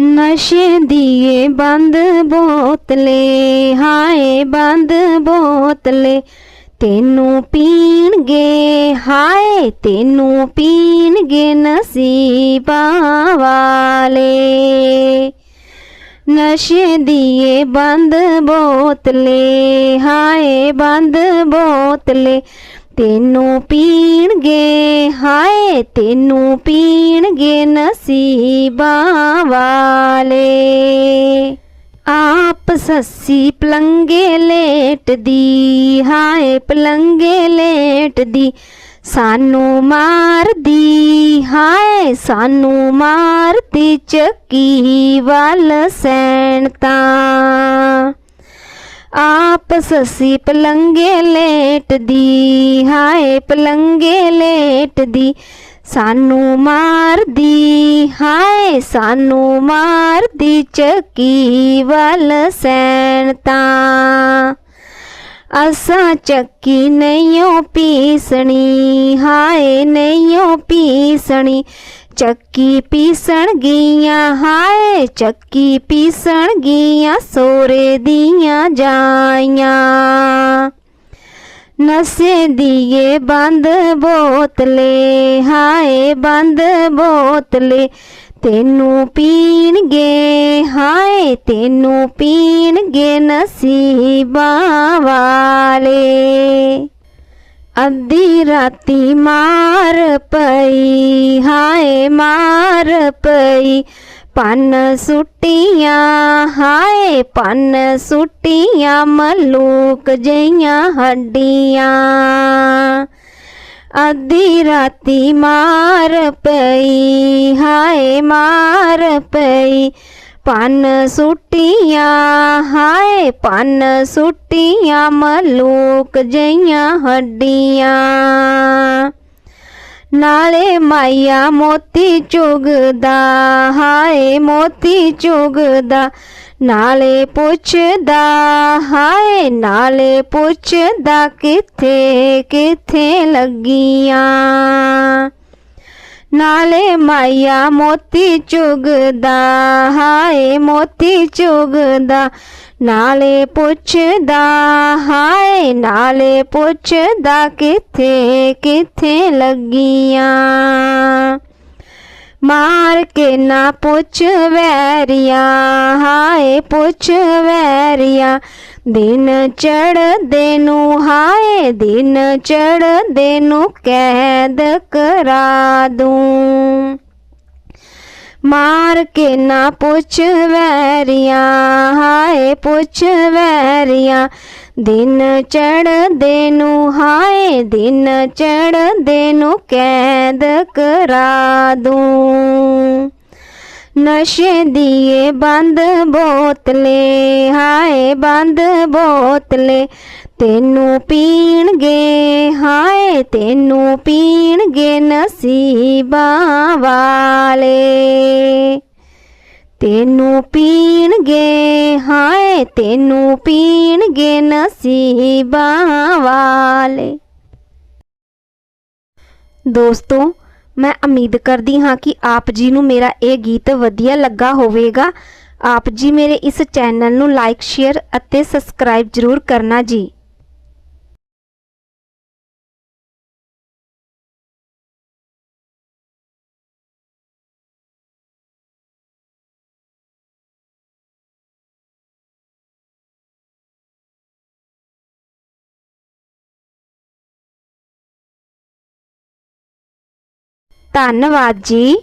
ਨਸ਼ੇ ਦੀਏ ਬੰਦ ਬੋਤਲੇ, ਹਾਏ ਬੰਦ ਬੋਤਲੇ। ਤੈਨੂੰ ਪੀਣਗੇ, ਹਾਏ ਤੈਨੂੰ ਪੀਣਗੇ ਨਸੀਬਾਂ ਵਾਲੇ। ਨਸ਼ੇ ਦੀਏ ਬੰਦ ਬੋਤਲੇ, ਹਾਏ ਬੰਦ ਬੋਤਲੇ। ਤੈਨੂੰ ਪੀਣਗੇ, ਹਾਏ, ਤੈਨੂੰ ਪੀਣਗੇ ਨਸੀਬਾਂ ਵਾਲੇ। ਆਪ ਸੱਸੀ ਪਲੰਗੇ ਲੇਟਦੀ, ਹਾਏ ਪਲੰਗੇ ਲੇਟਦੀ, ਸਾਨੂੰ ਮਾਰਦੀ, ਹਾਏ, ਸਾਨੂੰ ਮਾਰਦੀ ਚੱਕੀ ਵੱਲ ਸੈਣ ਤਾਂ। ਆਪ ਸੱਸੀ ਪਲੰਗੇ ਲੇਟਦੀ, ਹਾਏ ਪਲੰਗੇ ਲੇਟਦੀ, ਸਾਨੂੰ ਮਾਰਦੀ, ਹਾਏ ਸਾਨੂੰ ਮਾਰਦੀ ਚੱਕੀ ਵੱਲ ਸੈਣ ਤਾਂ। ਅਸਾਂ ਚੱਕੀ ਨਹੀਂਓ ਪੀਸਣੀ, ਹਾਏ ਨਹੀਂਓ ਪੀਸਣੀ ਚੱਕੀ ਪੀਸਣ ਗੀਆਂ ਹਾਏ, ਚੱਕੀ ਪੀਸਣ ਗੀਆਂ ਸੋਰੇ ਦੀਆਂ ਜਾਈਆਂ। ਨਸੇ ਦੀਏ ਬੰਦ ਬੋਤਲੇ, ਹਾਏ, ਬੰਦ ਬੋਤਲੇ, ਤੈਨੂੰ ਪੀਣਗੇ, ਹਾਏ, ਤੈਨੂੰ ਪੀਣਗੇ ਨਸੀਬਾਂ ਵਾਲੇ। ਅੱਧੀ ਰਾਤੀ ਮਾਰ ਪਈ, ਹਾਏ ਮਾਰ ਪਈ। ਪੰਨ ਸੁੱਟੀਆਂ, ਹਾਏ ਪੰਨ ਸੁੱਟੀਆਂ, ਮਲੂਕ ਜਈਆਂ ਹੱਡੀਆਂ। ਅੱਧੀ ਰਾਤੀ ਮਾਰ ਪਈ, ਹਾਏ ਮਾਰ ਪਈ। ਪੰਨ ਸੁੱਟੀਆਂ, ਹਾਏ ਪੰਨ ਸੁੱਟੀਆਂ ਮਲੂਕ ਜਈਆਂ ਹੱਡੀਆਂ। ਨਾਲੇ ਮਾਇਆ ਮੋਤੀ ਚੁਗਦਾ, ਹਾਏ ਮੋਤੀ ਚੁਗਦਾ, ਨਾਲੇ ਪੁੱਛਦਾ, ਹਾਏ ਨਾਲੇ ਪੁੱਛਦਾ ਕਿੱਥੇ ਕਿੱਥੇ ਲੱਗੀਆਂ। ਨਾਲੇ ਮਾਇਆ ਮੋਤੀ ਚੁਗਦਾ, ਹਾਏ ਮੋਤੀ ਚੁਗਦਾ, ਨਾਲੇ ਪੁੱਛਦਾ, ਹਾਏ ਨਾਲੇ ਪੁੱਛਦਾ ਕਿੱਥੇ ਕਿੱਥੇ ਲੱਗੀਆਂ। ਮਾਰ ਕੇ ਨਾ ਪੁੱਛ ਵੈਰੀਆਂ, ਹਾਏ ਪੁੱਛ ਵੈਰੀਆ ਦਿਨ ਚੜਦੇ ਨੂੰ, ਹਾਏ ਦਿਨ ਚੜਦੇ ਨੂੰ ਕੈਦ ਕਰਾ ਦੂੰ। ਮਾਰ ਕੇ ਨਾ ਪੁੱਛ ਵੈਰੀਆ, ਹਾਏ ਪੁੱਛ ਵੈਰੀਆ। ਦਿਨ ਚੜਦੇ ਨੂੰ, ਹਾਏ ਦਿਨ ਚੜਦੇ ਨੂੰ ਕੈਦ ਕਰਾ ਦੂੰ। ਨਸ਼ੇ ਦੀਏ ਬੰਦ ਬੋਤਲੇ, ਹਾਏ ਬੰਦ ਬੋਤਲੇ, ਤੈਨੂੰ ਪੀਣਗੇ, ਹਾਏ ਤੈਨੂੰ ਪੀਣਗੇ ਨਸੀਬਾਂ ਵਾਲੇ। ਤੈਨੂੰ ਪੀਣਗੇ, ਹਾਏ ਤੈਨੂੰ ਪੀਣਗੇ ਨਸੀਬਾਂ ਵਾਲੇ। ਦੋਸਤੋ ਮੈਂ ਉਮੀਦ ਕਰਦੀ ਹਾਂ ਕਿ ਆਪ ਜੀ ਨੂੰ ਮੇਰਾ ਇਹ ਗੀਤ ਵਧੀਆ ਲੱਗਾ ਹੋਵੇਗਾ। ਆਪ ਜੀ ਮੇਰੇ ਇਸ ਚੈਨਲ ਨੂੰ ਲਾਈਕ ਸ਼ੇਅਰ ਅਤੇ ਸਬਸਕ੍ਰਾਈਬ ਜ਼ਰੂਰ ਕਰਨਾ ਜੀ। ਧੰਨਵਾਦ ਜੀ।